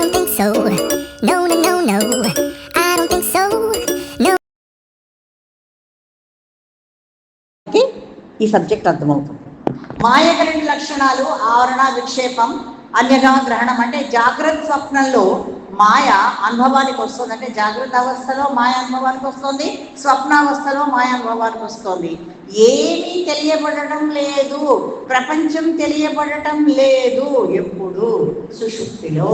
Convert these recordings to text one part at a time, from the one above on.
don't think so. No, no, no, no. I don't think so. No. ఈ subject అర్థమవుతుంది మాయక రెండు లక్షణాలు ఆవరణ విక్షేపం అన్యగా గ్రహణం అంటే జాగ్రత్త స్వప్నంలో మాయ అనుభవానికి వస్తుంది. అంటే జాగ్రత్త అవస్థలో మాయ అనుభవానికి వస్తుంది స్వప్నావస్థలో మాయ అనుభవానికి వస్తుంది. ఏమీ తెలియబడటం లేదు. ప్రపంచం తెలియబడటం లేదు ఎప్పుడు? సుషుప్తిలో.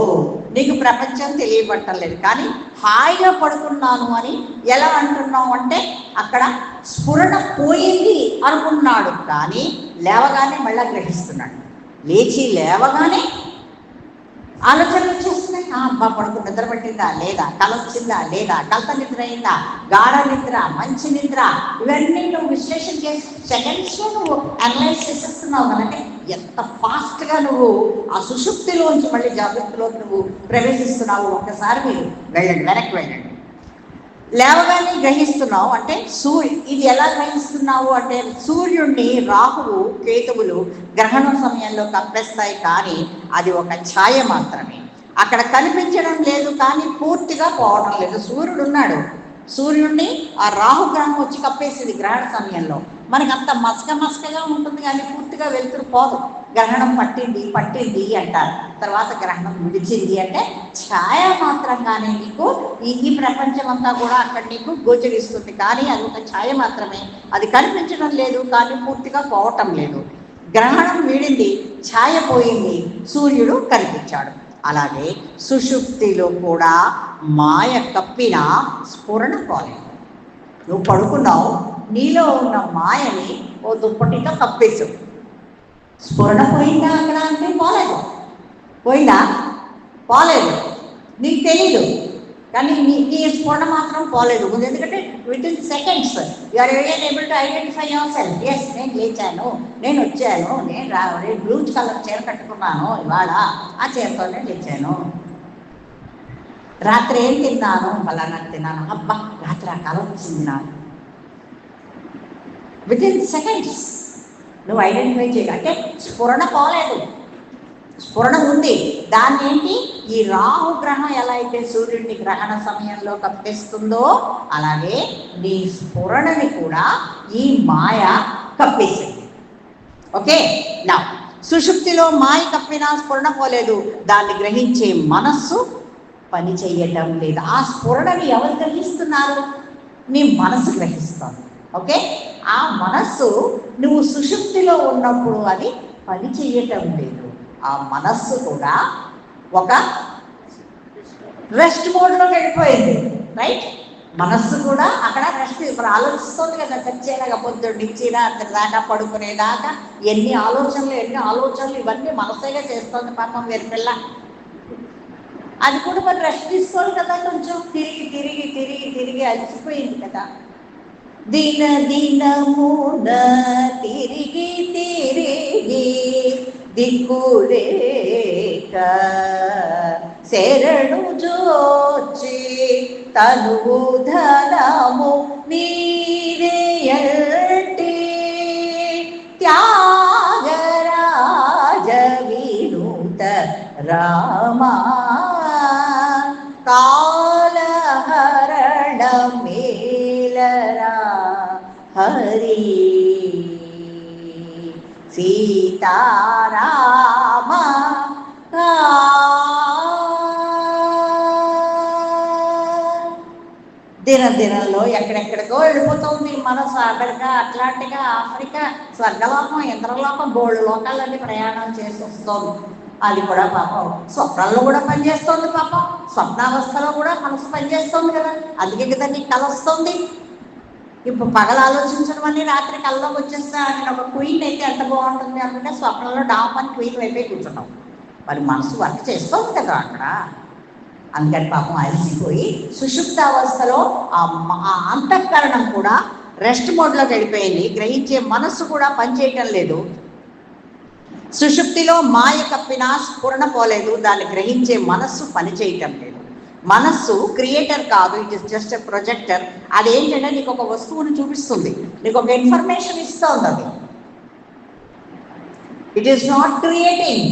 నీకు ప్రపంచం తెలియబడటం లేదు. కానీ హాయిగా పడుకున్నాను అని ఎలా అంటున్నావు అంటే అక్కడ స్ఫురణ పోయింది అనుకున్నాడు. కానీ లేవగానే మళ్ళా గ్రహిస్తున్నాడు. లేచి లేవగానే ఆలోచనలు వచ్చేస్తున్నాయి ఆ, అబ్బా పడుకు నిద్ర పట్టిందా? లేదా? కల వచ్చిందా? లేదా? కలత నిద్ర అయిందా? గాఢ నిద్ర మంచి నిద్ర? ఇవన్నీ నువ్వు విశ్లేషణ చేసి సెకండ్స్లో నువ్వు అనలైజ్ చేసేస్తున్నావు కనుక ఎంత ఫాస్ట్గా నువ్వు ఆ సుషుప్తిలోంచి మళ్ళీ జాగ్రత్తలోకి నువ్వు ప్రవేశిస్తున్నావు? ఒక్కసారి మీరు వెళ్ళండి వెనక్కి వెళ్ళండి. లేవగానే గ్రహిస్తున్నావు అంటే సూర్యు ఇది ఎలా గ్రహిస్తున్నావు అంటే సూర్యుడిని రాహువు కేతువులు గ్రహణం సమయంలో కప్పేస్తాయి కానీ అది ఒక ఛాయ మాత్రమే. అక్కడ కనిపించడం లేదు కానీ పూర్తిగా పోవడం లేదు. సూర్యుడు ఉన్నాడు. సూర్యుడిని ఆ రాహుగ్రహం వచ్చి కప్పేసింది గ్రహణ సమయంలో. మనకి అంత మసక మసకగా ఉంటుంది కానీ పూర్తిగా వెలుతురు పోదు. గ్రహణం పట్టింది పట్టింది అంటారు. తర్వాత గ్రహణం విడిచింది అంటే ఛాయ మాత్రంగానే నీకు ఈ ఈ ప్రపంచం అంతా కూడా అక్కడ నీకు గోచరిస్తుంది. కానీ అది ఒక ఛాయ మాత్రమే. అది కనిపించడం లేదు కానీ పూర్తిగా పోవటం లేదు. గ్రహణం వీడింది ఛాయ పోయింది సూర్యుడు కనిపించాడు. అలాగే సుషుప్తిలో కూడా మాయ కప్పిన స్ఫురణ కాలేదు నువ్వు పడుకున్నావు నీలో ఉన్న మాయని ఓ దుప్పటితో కప్పేసావు స్ఫురణ పోయిందా అక్కడ అంటే పోలేదు. పోయిందా? పోలేదు. నీకు తెలీదు. కానీ నీ నీ స్ఫోరణ మాత్రం పోలేదు. ముందు ఎందుకంటే within seconds you are able to identify yourself yes నేను లేచాను నేను వచ్చాను నేను రా నేను బ్లూ కలర్ చీర కట్టుకున్నాను ఇవాళ ఆ చీరతోనే లేచాను. రాత్రి ఏం తిన్నాను? ఫలానా తిన్నాను. అబ్బా రాత్రి ఆ కాలం వచ్చింది నాకు. విత్ ఇన్ సెకండ్స్ నువ్వు ఐడెంటిఫై చేయాలి అంటే స్ఫురణ పోలేదు. స్ఫురణ ఉంది. దాన్ని ఏంటి ఈ రాహు గ్రహం ఎలా అయితే సూర్యుడిని గ్రహణ సమయంలో కప్పేస్తుందో అలాగే నీ స్ఫురణని కూడా ఈ మాయ కప్పేసింది. ఓకే? నా సుషుప్తిలో మాయ కప్పినా స్ఫురణ పోలేదు. దాన్ని గ్రహించే మనస్సు పని చెయ్యటం లేదు. ఆ స్ఫురణని ఎవరు గ్రహిస్తున్నారు? నీ మనసు గ్రహిస్తుంది. ఓకే? ఆ మనస్సు నువ్వు సుషుప్తిలో ఉన్నప్పుడు అది పని చేయటం లేదు. ఆ మనస్సు కూడా ఒక రెస్ట్ మోడ్లోకి వెళ్ళిపోయింది రైట్ మనస్సు కూడా అక్కడ రెస్ట్ ఇప్పుడు ఆలోచిస్తుంది కదా చచ్చేలాగా పొద్దున్న నుంచి రాత్రి దాకా పడుకునేదాకా ఎన్ని ఆలోచనలు ఎన్ని ఆలోచనలు ఇవన్నీ మనసేగా చేస్తుంది పాపం వేరు పిల్ల అది కూడా మరి రెస్ట్ తీసుకోవాలి కదా కొంచెం. తిరిగి తిరిగి తిరిగి తిరిగి అలసిపోయింది కదా. దిన దినమున తిరిగి తిరిగి దిక్కులేక శరణు జోచి తనువు ధనము నీరేయటి సీతారామ. దినదినంలో ఎక్కడెక్కడికో వెళ్ళిపోతుంది మనసు. అమెరికా అట్లాంటిగా ఆఫ్రికా స్వర్గలోకం ఇంద్రలోకం బోళ్ళు లోకాలన్నీ ప్రయాణం చేసి వస్తుంది. అది కూడా పాపం. స్వప్నాల్లో కూడా పనిచేస్తుంది పాపం. స్వప్నావస్థలో కూడా మనసు పనిచేస్తుంది కదా. అందుకే కదా నీకు కలొస్తుంది. ఇప్పుడు పగలు ఆలోచించడం వల్ల రాత్రి కల్లోకి వచ్చేస్తా నేను ఒక క్వీన్ అయితే ఎంత బాగుంటుంది అనుకుంటే స్వప్నంలో డామ్ అని క్వీన్ వైపే కూర్చున్నాం మరి మనసు వర్క్ చేస్తుంది కదా అక్కడ. అందుకని పాపం అలసిపోయి సుషుప్త అవస్థలో ఆ మ- అంతఃకరణం కూడా రెస్ట్ మోడ్లోకి వెళ్ళిపోయింది. గ్రహించే మనస్సు కూడా పనిచేయటం లేదు. సుషుప్తిలో మాయ కప్పిన స్ఫురణ పోలేదు. దాన్ని గ్రహించే మనస్సు పనిచేయటం లేదు. మనస్సు క్రియేటర్ కాదు it is just a projector ఏంటంటే నీకు ఒక వస్తువుని చూపిస్తుంది. నీకు ఒక ఇన్ఫర్మేషన్ ఇస్తుంది అది. ఇట్ ఈస్ నాట్ క్రియేటింగ్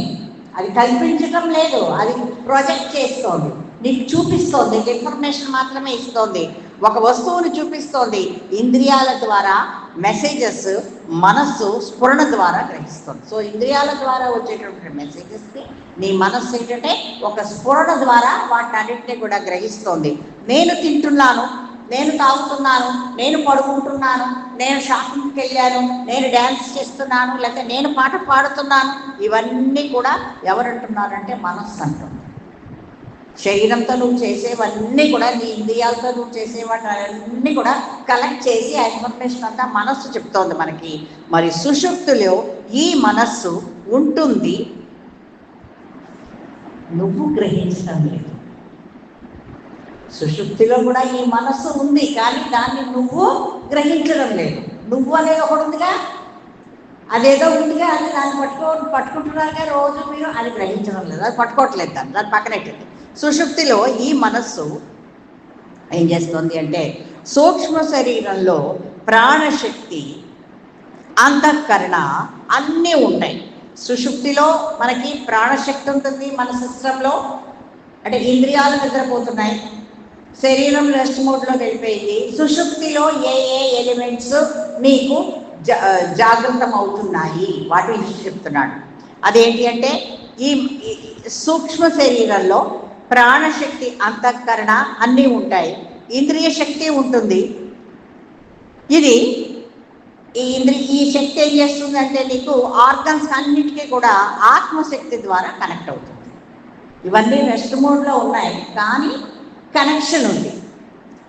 అది కల్పించటం లేదు అది ప్రొజెక్ట్ చేస్తోంది. నీకు చూపిస్తోంది ఇన్ఫర్మేషన్ మాత్రమే ఇస్తోంది. ఒక వస్తువుని చూపిస్తోంది. ఇంద్రియాల ద్వారా మెసేజెస్ మనస్సు స్ఫురణ ద్వారా గ్రహిస్తుంది. సో ఇంద్రియాల ద్వారా వచ్చేటటువంటి మెసేజెస్ని నీ మనస్సు ఏంటంటే ఒక స్ఫురణ ద్వారా వాటినన్నింటినీ కూడా గ్రహిస్తోంది. నేను తింటున్నాను నేను తాగుతున్నాను నేను పడుకుంటున్నాను నేను షాపింగ్కి వెళ్ళాను నేను డ్యాన్స్ చేస్తున్నాను లేకపోతే నేను పాట పాడుతున్నాను ఇవన్నీ కూడా ఎవరంటున్నారంటే మనస్సు అంటుంది. శరీరంతో నువ్వు చేసేవన్నీ కూడా నీ ఇంద్రియాలతో నువ్వు చేసేవన్నీ కూడా కలెక్ట్ చేసి ఆ ఇన్ఫర్మేషన్ అంతా మనస్సు చెప్తోంది మనకి. మరి సుషుప్తులో ఈ మనస్సు ఉంటుంది. నువ్వు గ్రహించడం లేదు. సుషుప్తిలో కూడా ఈ మనస్సు ఉంది కానీ దాన్ని నువ్వు గ్రహించడం లేదు. నువ్వు అనేది ఒకటి ఉందిగా? అదేదో ఉందిగా? అది దాన్ని పట్టుకో పట్టుకుంటున్నారుగా రోజు మీరు? అది గ్రహించడం లేదు అది పట్టుకోవట్లేదు దాన్ని దాన్ని పక్కనెట్టింది సుషుప్తిలో ఈ మనస్సు ఏం చేస్తుంది అంటే సూక్ష్మ శరీరంలో ప్రాణశక్తి అంతఃకరణ అన్నీ ఉంటాయి. సుషుప్తిలో మనకి ప్రాణశక్తి ఉంటుంది మన సిస్టంలో. అంటే ఇంద్రియాలు నిద్రపోతున్నాయి. శరీరం రెస్ట్ మోడ్లోకి వెళ్ళిపోయింది. సుషుప్తిలో ఏ ఏ ఎలిమెంట్స్ మీకు జా జాగృతం అవుతున్నాయి? వాటి గురించి చెప్తున్నాడు. అదేంటి అంటే ఈ సూక్ష్మ శరీరంలో ప్రాణశక్తి అంతఃకరణ అన్నీ ఉంటాయి. ఇంద్రియ శక్తి ఉంటుంది. ఇది ఈ ఇంద్రి ఈ శక్తి ఏం చేస్తుంది అంటే నీకు ఆర్గన్స్ అన్నిటికీ కూడా ఆత్మశక్తి ద్వారా కనెక్ట్ అవుతుంది. ఇవన్నీ రెస్ట్ మోడ్లో ఉన్నాయి. కానీ కనెక్షన్ ఉంది.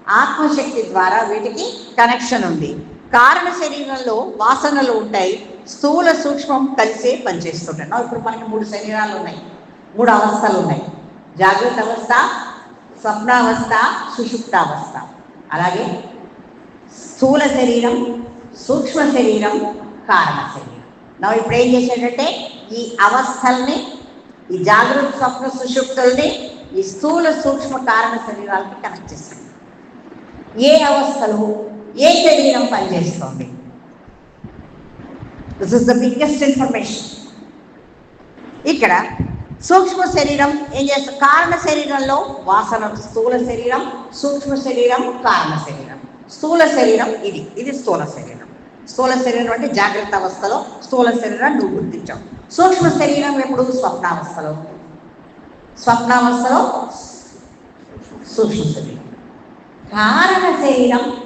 ఆత్మశక్తి ద్వారా వీటికి కనెక్షన్ ఉంది. కారణ శరీరంలో వాసనలు ఉంటాయి. స్థూల సూక్ష్మం కలిసే పనిచేస్తుంటాయి. ఇప్పుడు మనకి మూడు శరీరాలు ఉన్నాయి. మూడు అవస్థలు ఉన్నాయి. జాగ్రత్త అవస్థ స్వప్నావస్థ సుషుప్తావస్థ. అలాగే స్థూల శరీరం సూక్ష్మ శరీరం కారణ శరీరం. నా ఇప్పుడు ఏం చేసేటంటే ఈ అవస్థల్ని ఈ జాగ్రత్త స్వప్న సుషుప్తుల్ని ఈ స్థూల సూక్ష్మ కారణ శరీరాలకి కనెక్ట్ చేస్తుంది ఏ అవస్థలు ఏ శరీరం పనిచేస్తుంది? This is the biggest information ఇక్కడ సూక్ష్మ శరీరం ఏం చేస్తుంది కారణ శరీరంలో వాసన స్థూల శరీరం సూక్ష్మ శరీరం కారణ శరీరం. స్థూల శరీరం ఇది ఇది స్థూల శరీరం. స్థూల శరీరం అంటే జాగ్రత్త అవస్థలో స్థూల శరీరం నువ్వు గుర్తించావు. సూక్ష్మ శరీరం ఎప్పుడు? స్వప్నావస్థలో. స్వప్నావస్థలో సూక్ష్మ శరీరం. కారణ శరీరం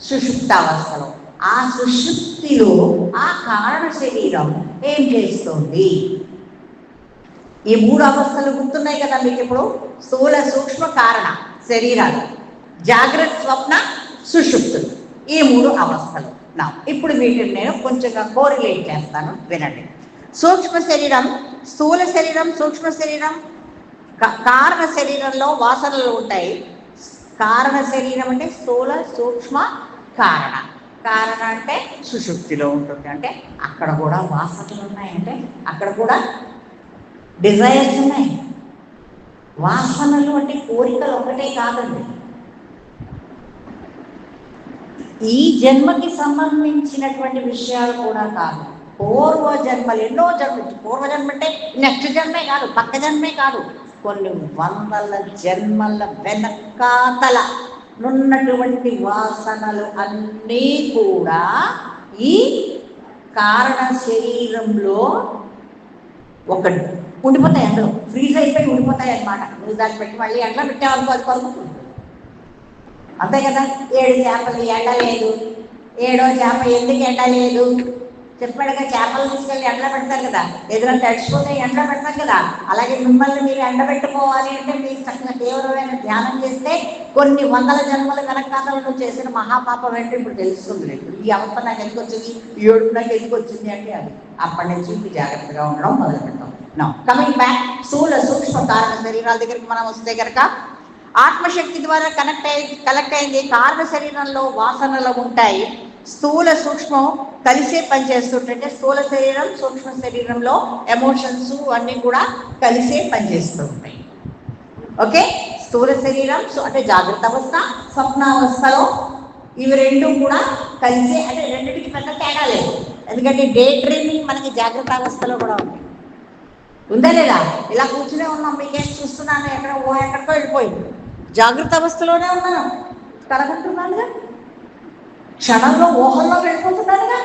సుషుప్తావస్థలో. ఆ సుషుప్తిలో ఆ కారణ శరీరం ఏం చేస్తుంది? ఈ మూడు అవస్థలు గుర్తున్నాయి కదా మీకు ఇప్పుడు? స్థూల సూక్ష్మ కారణ శరీరాలు. జాగ్రత్త స్వప్న సుషుప్తులు. ఈ మూడు అవస్థలు. నా ఇప్పుడు వీటిని నేను కొంచెంగా కోరిలేట్ చేస్తాను. వినండి. సూక్ష్మ శరీరం స్థూల శరీరం సూక్ష్మ శరీరం క- కారణ శరీరంలో వాసనలు ఉంటాయి. కారణ శరీరం అంటే స్థూల సూక్ష్మ కారణ. కారణ అంటే సుషుప్తిలో ఉంటుంది. అంటే అక్కడ కూడా వాసనలు ఉన్నాయంటే అక్కడ కూడా డిజైర్స్ ఉన్నాయి వాసనలు అంటే కోరికలు ఒకటే కాదండి. ఈ జన్మకి సంబంధించినటువంటి విషయాలు కూడా కాదు. పూర్వ జన్మలు ఎన్నో జన్మ పూర్వ జన్మ అంటే నెక్స్ట్ జన్మే కాదు పక్క జన్మే కాదు. కొన్ని వందల జన్మల వెనకాతల నున్నటువంటి వాసనలు అన్నీ కూడా ఈ కారణ శరీరంలో ఒక ఉండిపోతాయి అందులో. ఫ్రీజ్ అయిపోయి ఉండిపోతాయి అన్నమాట. నువ్వు దాన్ని పెట్టి మళ్ళీ ఎండలో పెట్టావనుకో అది కొనుక్కుంటుంది అంతే కదా? ఏడు చేపలు ఎండ లేదు. ఏడో చేప ఎందుకు ఎండ లేదు? చెప్పాడుగా చేపలు తీసుకెళ్ళి ఎండ పెడతారు కదా. ఎదురంతా తడిచిపోతే ఎండ పెడతాం కదా. అలాగే మిమ్మల్ని మీరు ఎండబెట్టుకోవాలి అంటే మీరు చక్కగా తీవ్రమైన ధ్యానం చేస్తే కొన్ని వందల జన్మల వెనకాలలో చేసిన మహాపాపం ఏంటో ఇప్పుడు తెలుస్తుంది మీకు. ఈ అవస్థ నాకు ఎందుకు వచ్చింది? ఈ ఏడుపు నాకు ఎందుకు వచ్చింది అంటే అది. అప్పటి నుంచి జాగ్రత్తగా ఉండడం మొదలు పెడతాం నో కమింగ్ బ్యాక్ స్థూల సూక్ష్మ కారణ శరీరాల దగ్గరికి మనం వస్తే కనుక ఆత్మశక్తి ద్వారా కనెక్ట్ అయ్యి కలెక్ట్ అయింది కారణ శరీరంలో వాసనలు ఉంటాయి. స్థూల సూక్ష్మం కలిసే పనిచేస్తుంటే స్థూల శరీరం సూక్ష్మ శరీరంలో ఎమోషన్స్ అన్నీ కూడా కలిసే పనిచేస్తూ ఉంటాయి ఓకే స్థూల శరీరం సో అంటే జాగ్రత్త అవస్థ స్వప్నావస్థలో ఇవి రెండు కూడా కలిసే అంటే రెండింటికి పెద్ద తేడా లేదు. ఎందుకంటే డే డ్రీమింగ్ మనకి జాగ్రత్త అవస్థలో కూడా ఉంది. ఉందా లేదా? ఇలా కూర్చునే ఉన్నాం మీకేం చూస్తున్నాను? ఎక్కడ ఓ ఎక్కడికో వెళ్ళిపోయింది. జాగ్రత్త అవస్థలోనే ఉన్నాను. కలగంటున్నానుగా క్షణంలో ఊహల్లో వెళ్ళిపోతున్నానుగా?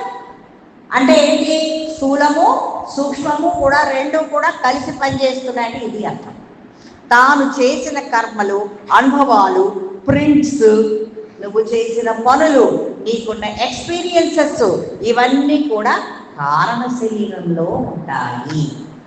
అంటే ఏంటి? స్థూలము సూక్ష్మము కూడా రెండు కూడా కలిసి పనిచేస్తున్నాయని ఇది అర్థం. తాను చేసిన కర్మలు అనుభవాలు ప్రింట్స్ నువ్వు చేసిన పనులు నీకున్న ఎక్స్పీరియన్సెస్ ఇవన్నీ కూడా కారణ శరీరంలో ఉంటాయి.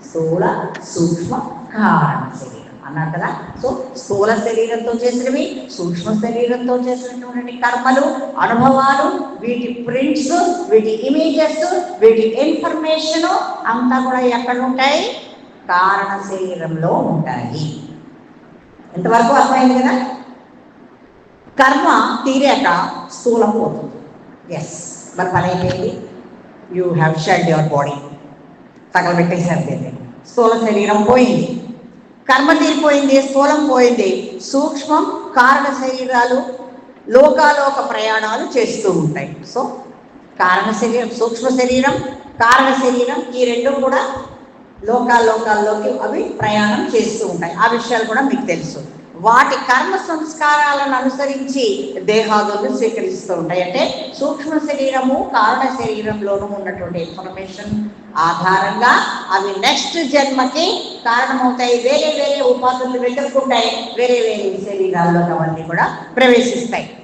స్థూల సూక్ష్మ కారణ శరీరం. అన్నారు కదా సో స్థూల శరీరంతో చేసినవి సూక్ష్మ శరీరంతో చేసినటువంటి కర్మలు అనుభవాలు వీటి ప్రింట్స్ వీటి ఇమేజెస్ వీటి ఇన్ఫర్మేషన్ అంతా కూడా ఎక్కడ ఉంటాయి? కారణ శరీరంలో ఉంటాయి. ఎంతవరకు అర్థమైంది కదా? కర్మ తీరాక స్థూలం పోతుంది. ఎస్ మరి పని అయిపోయింది. You have shed your body తగలబెట్టేసారు దీన్ని. స్థూల శరీరం పోయింది. కర్మ తీరిపోయింది స్థూలం పోయింది. సూక్ష్మం కారణ శరీరాలు లోకాలోక ప్రయాణాలు చేస్తూ ఉంటాయి. సో కారణ శరీరం సూక్ష్మ శరీరం కారణ శరీరం ఈ రెండు కూడా లోకాలోకాల్లోకి అవి ప్రయాణం చేస్తూ ఉంటాయి. ఆ విషయాలు కూడా మీకు తెలుసు. వాటి కర్మ సంస్కారాలను అనుసరించి దేహాదులు స్వీకరిస్తూ ఉంటాయి. అంటే సూక్ష్మ శరీరము కారణ శరీరంలోనూ ఉన్నటువంటి ఇన్ఫర్మేషన్ ఆధారంగా అవి నెక్స్ట్ జన్మకి కారణమవుతాయి. వేరే వేరే ఉపాధులు వెతుక్కుంటాయి. వేరే వేరే శరీరాల్లో అవన్నీ కూడా ప్రవేశిస్తాయి.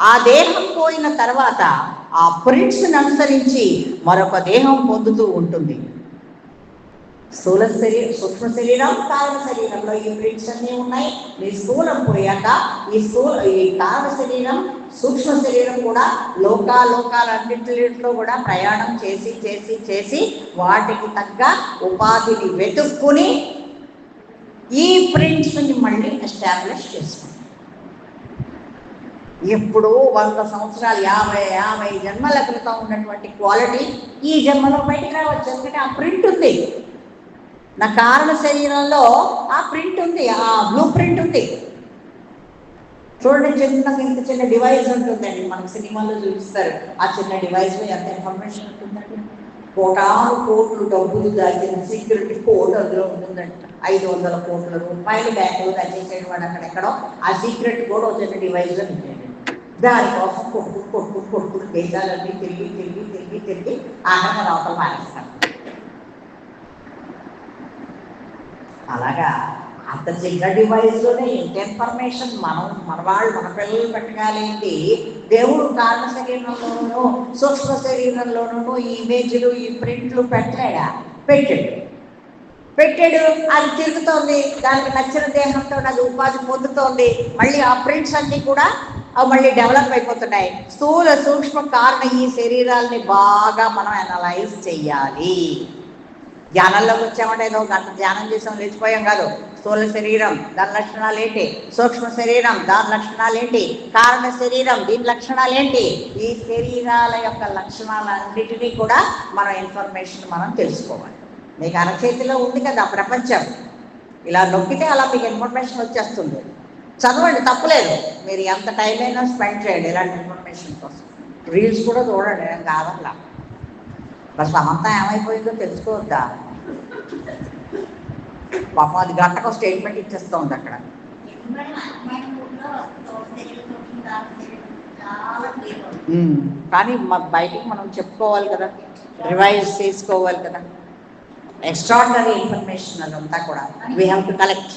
ఆ దేహం పోయిన తర్వాత ఆ ప్రింట్స్ని అనుసరించి మరొక దేహం పొందుతూ ఉంటుంది. స్థూల శరీరం సూక్ష్మ శరీరం కారణ శరీరంలో ఈ ప్రింట్స్ అన్నీ ఉన్నాయి. మీ స్థూలం పోయాక ఈ స్థూల ఈ కారణ శరీరం సూక్ష్మ శరీరం కూడా లోకాలోకాలన్నింటిలో కూడా ప్రయాణం చేసి చేసి చేసి వాటికి తగ్గ ఉపాధిని వెతుక్కుని ఈ ప్రింట్స్ని మళ్ళీ ఎస్టాబ్లిష్ చేసుకుంటాం. ఎప్పుడో వంద సంవత్సరాలు యాభై యాభై జన్మల క్రితం ఉన్నటువంటి క్వాలిటీ ఈ జన్మలో బయటికి రావచ్చు. ఎందుకంటే ఆ ప్రింట్ ఉంది. నా కారణ శరీరంలో ఆ ప్రింట్ ఉంది ఆ బ్లూ ప్రింట్ ఉంది. చూడండి చిన్న ఇంత చిన్న డివైస్ ఉంటుందండి. మనకు సినిమాలో చూపిస్తారు. ఆ చిన్న డివైస్లో ఎంత ఇన్ఫర్మేషన్ ఉంటుందండి? కోటాను కోట్లు డబ్బులు దాచిన సీక్రెట్ కోడ్ అందులో ఉంటుందంట. ఐదు వందల కోట్ల రూపాయలు బ్యాంకులు దాచేసాడు వాడు అక్కడెక్కడో. ఆ సీక్రెట్ కోడ్ ఒక చిన్న డివైస్లో దానికోసం కొట్టు కొట్టు కొట్టు దేశాలన్నీ తిరిగి తిరిగి తిరిగి తిరిగి ఆహారం లోపల మానేస్తాం అలాగా అంత చిన్న డివైస్లోనే ఇంత ఇన్ఫర్మేషన్ మనం మన వాళ్ళు మన పిల్లలు పెట్టగాలేంటి దేవుడు కారణ శరీరంలోనూ సూక్ష్మ శరీరంలోనూ ఈ ఇమేజ్లు ఈ ప్రింట్లు పెట్టలేడా? పెట్టాడు. పెట్టాడు అది తిరుగుతోంది. దానికి నచ్చిన దేహంతో అది ఉపాధి పొందుతోంది. మళ్ళీ ఆ ప్రింట్స్ అన్నీ కూడా అవి మళ్ళీ డెవలప్ అయిపోతున్నాయి. స్థూల సూక్ష్మ కారణ ఈ శరీరాల్ని బాగా మనం అనలైజ్ చెయ్యాలి ధ్యానంలోకి వచ్చామంటే ఏదో గంట ధ్యానం చేసాం లేచిపోయాం కాదు. స్థూల శరీరం దాని లక్షణాలు ఏంటి సూక్ష్మ శరీరం దాని లక్షణాలు ఏంటి కారణ శరీరం దీని లక్షణాలు ఏంటి ఈ శరీరాల యొక్క లక్షణాలన్నిటినీ కూడా మనం ఇన్ఫర్మేషన్ మనం తెలుసుకోవాలి. మీకు అరచేతిలో ఉంది కదా ప్రపంచం. ఇలా నొక్కితే అలా మీకు ఇన్ఫర్మేషన్ వచ్చేస్తుంది. చదవండి తప్పలేదు. మీరు ఎంత టైం అయినా స్పెండ్ చేయండి ఇలాంటి ఇన్ఫర్మేషన్ కోసం. రీల్స్ కూడా చూడండి ఏం కాదట్లా మరి సమంత ఏమైపోయిందో తెలుసుకోవద్దా పాపం అది గంటకు స్టేట్మెంట్ ఇచ్చేస్తోంది అక్కడ ఉమ్, కానీ మా బయటికి మనం చెప్పుకోవాలి కదా రివైజ్ చేసుకోవాలి కదా. ఎక్స్ట్రాడినరీ ఇన్ఫర్మేషన్ అదంతా కూడా. వీ హ్యావ్ టు కలెక్ట్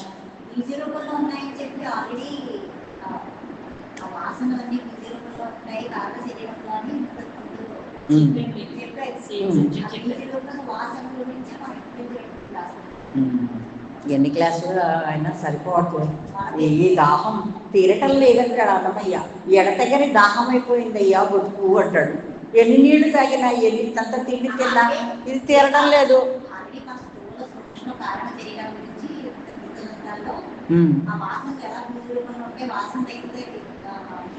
ఉంటాయి ఎన్ని క్లాసులు అయినా సరిపోవట్లేదు. ఈ దాహం తీరటం లేదంటాడు అన్నమయ్య. ఎడతెగని దాహం అయిపోయిందయ్యా బతుకు అంటాడు. ఎన్ని నీళ్ళు తాగినా ఎన్ని తంత తిండి తిన్నా ఇది తీరడం లేదు. ఆ వాసన ఎలా వాసన తగ్గితే ఆ, నీరు తగ్గితే-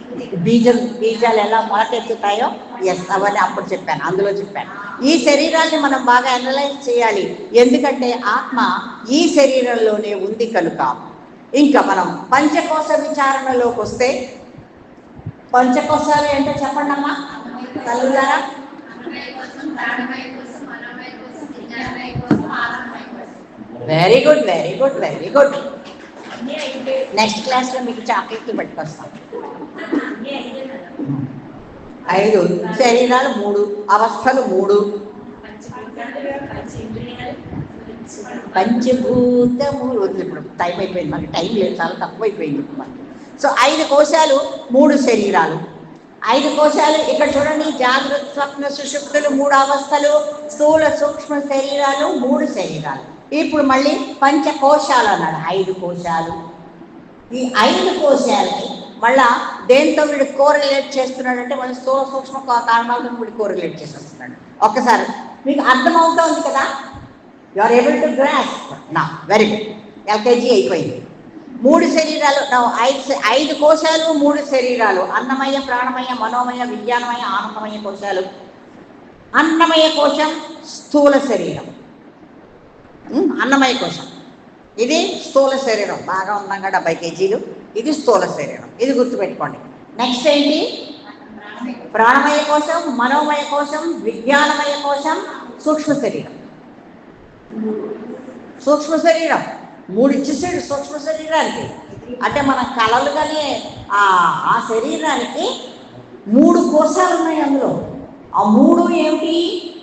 బీజం బీజాలు ఎలా మొలకెత్తుతాయో ఎస్ అవన్నీ అప్పుడు చెప్పాను అందులో చెప్పాను. ఈ శరీరాన్ని మనం బాగా అనలైజ్ చేయాలి. ఎందుకంటే ఆత్మ ఈ శరీరంలోనే ఉంది కనుక. ఇంకా మనం పంచకోశ విచారణలోకి వస్తే పంచకోశాలు ఏంటో చెప్పండి అమ్మా తల్లులారా very good very good very good next క్లాస్లో మీకు చాక్లెట్లు పెట్టుకొస్తాం. ఐదు శరీరాలు మూడు అవస్థలు మూడు. పంచభూతములు. ఇప్పుడు టైం అయిపోయింది మనకి టైం లేదు చాలా తక్కువ అయిపోయింది ఇప్పుడు మనకి సో ఐదు కోశాలు మూడు శరీరాలు. ఐదు కోశాలు ఇక్కడ చూడండి జాగ్రత్త స్వప్న సుషుప్తులు మూడు అవస్థలు స్థూల సూక్ష్మ శరీరాలు మూడు శరీరాలు. ఇప్పుడు మళ్ళీ పంచ కోశాలు అన్నాడు. ఐదు కోశాలు. ఈ ఐదు కోశాలకి మళ్ళా దేంతో వీడు కోరిలేట్ చేస్తున్నాడు అంటే మళ్ళీ స్థూల సూక్ష్మ కారణాలతో వీడు కోరిలేట్ చేసేస్తున్నాడు. ఒక్కసారి మీకు అర్థమవుతోంది కదా? You are able to grasp నా వెరీ గుడ్ ఎల్కేజీ అయిపోయింది. మూడు శరీరాలు ఐదు ఐదు కోశాలు మూడు శరీరాలు. అన్నమయ ప్రాణమయ మనోమయ విజ్ఞానమయ ఆనందమయ కోశాలు. అన్నమయ కోశం స్థూల శరీరం. అన్నమయ కోశం ఇది స్థూల శరీరం. బాగా ఉందంగా డెబ్బై కేజీలు. ఇది స్థూల శరీరం. ఇది గుర్తుపెట్టుకోండి. నెక్స్ట్ ఏంటి? ప్రాణమయ కోశం మనోమయ కోశం విజ్ఞానమయ కోశం సూక్ష్మ శరీరం. సూక్ష్మ శరీరం. మూడు ఇచ్చేసాడు సూక్ష్మ శరీరానికి. అంటే మన కళలు కానీ ఆ ఆ శరీరానికి మూడు కోశాలు ఉన్నాయి అందులో. ఆ మూడు ఏమిటి?